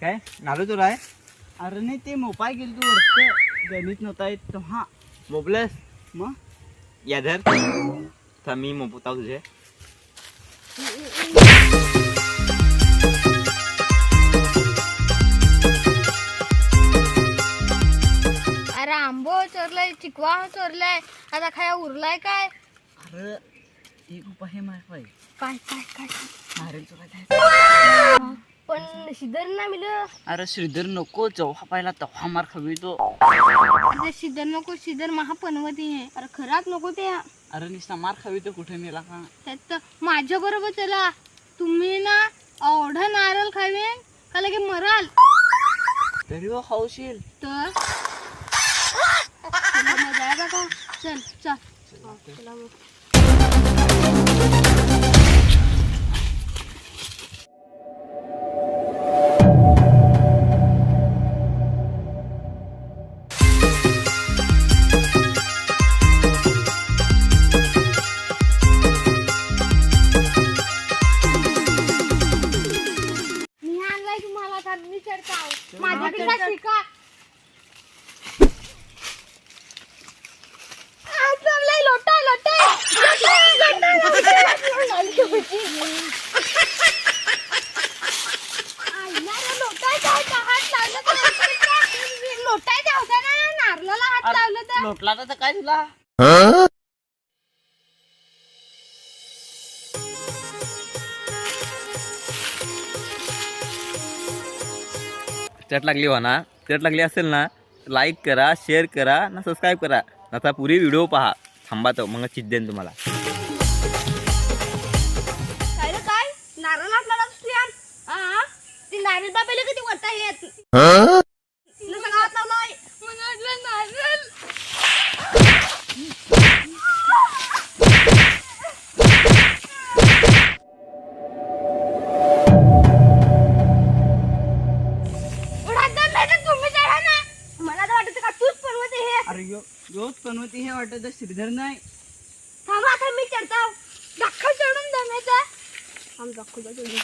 काय? नालो तुला आहे? अरे नाही ते मोबाईल गेली तू वरत गणित नव्हता येत तेव्हा मोबलस मग? या धर. तर मी मोपवता तुझे. अरे आंबो चोरलाय चिकवा चोरलाय. आता खाया उरलाय काय? अरे एक उपाय माहीत पाहिजे काय काय काय? नारेल चोरायचा पण शिदर ना मिलं. अरे श्रीधर नको जेव्हा पाहिला तेव्हा मार खावी तो. अरे शिदर नको शिदर महा पनवती आहे. अरे खराब नको ते अरे निस्ता मार खावी तो कुठे नेला का त्यात माझ्या बरोबर चला. तुम्ही ना एवढा नारळ खावेन का लगे मराल? तरी वो खाऊशील. तर? चला मजा आहे का? चल चल. हा, चला मग. लोटला तर काय तुला? चट लागली हो ना चट लागली असेल ना लाईक करा शेअर करा ना सबस्क्राईब करा. आता पुरी व्हिडिओ पहा. थांबा तो मग चित देईन तुम्हाला. काय रे काय? नारळ आपल्याला दुसऱ्यान आ ती नारळ दाबेले कधी वरता येत पनवती हे वाटत श्रीधर नाही थांबा आता मी चढताव दाखल चढून दमायचा थांब दाखवतो चढून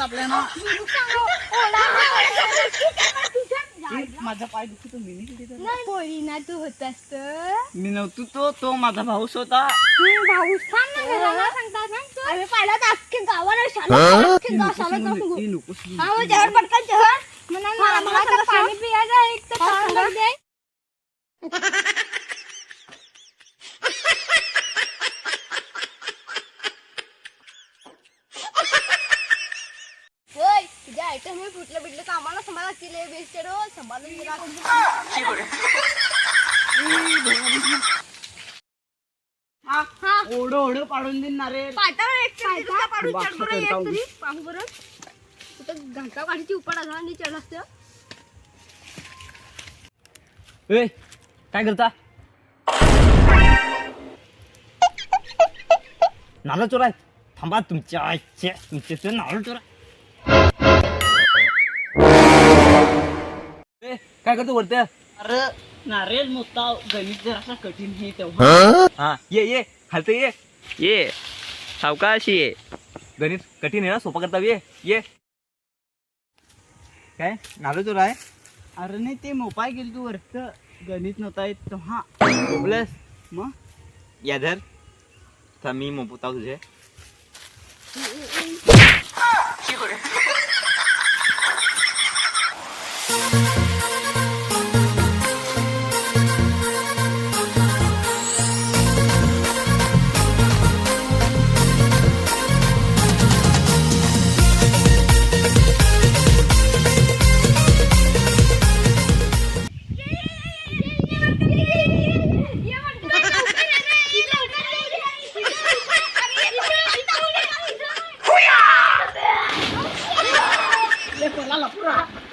आपल्याला माझा पाय दुखतो मी नाही. पोळी ना तू होतास तर मी नव्हतो तो तो माझा भाऊस होता. भाऊ सांग ना घराला सांगतात आम्ही पाहिलं तर अख्खे गावाला शाळा अख्खे गाव शाळा जाऊन ए, नको श्री- हा मग जहर पटकन जहर म्हणा मला तर पाणी पियायचं आहे, एक तर सांग दे होय तुझ्या आयटम हे फुटलं बिटलं तर आम्हाला सांभाळा केले बेस्ट हो सांभाळून हा, हा. ओढं ओढं पाडून देईन ना रे. पाटावर एक चढ पाडून बाप चढ बरं चढ एक जाऊ. तरी. पाहू बरं. कुठं घंटा काढीची उपाड असं आणि चढ असतं. ए काय करता? नारळ चोराय. थांबा तुमच्या आईचे तुमचे नारळ चोरा काय करतो वरते अरे नारेल मोठा गणित जरासा कठीण हे तेव्हा. हा? ये ये खालतं ये. ये सावकाशी ये. गणित कठीण आहे ना सोपा करता ये ये. काय नारळ चोरा आहे? अरे नाही ते मोबाईल गेली तू वरत गणित नव्हता येत तेव्हा मोबलस मग? या धर. मी मोपवता तुझे.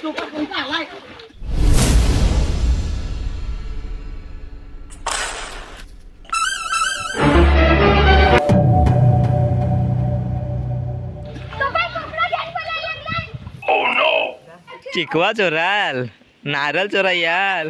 หนูก็สงสารไล่จิกว่าจรัลนารัลจรายาล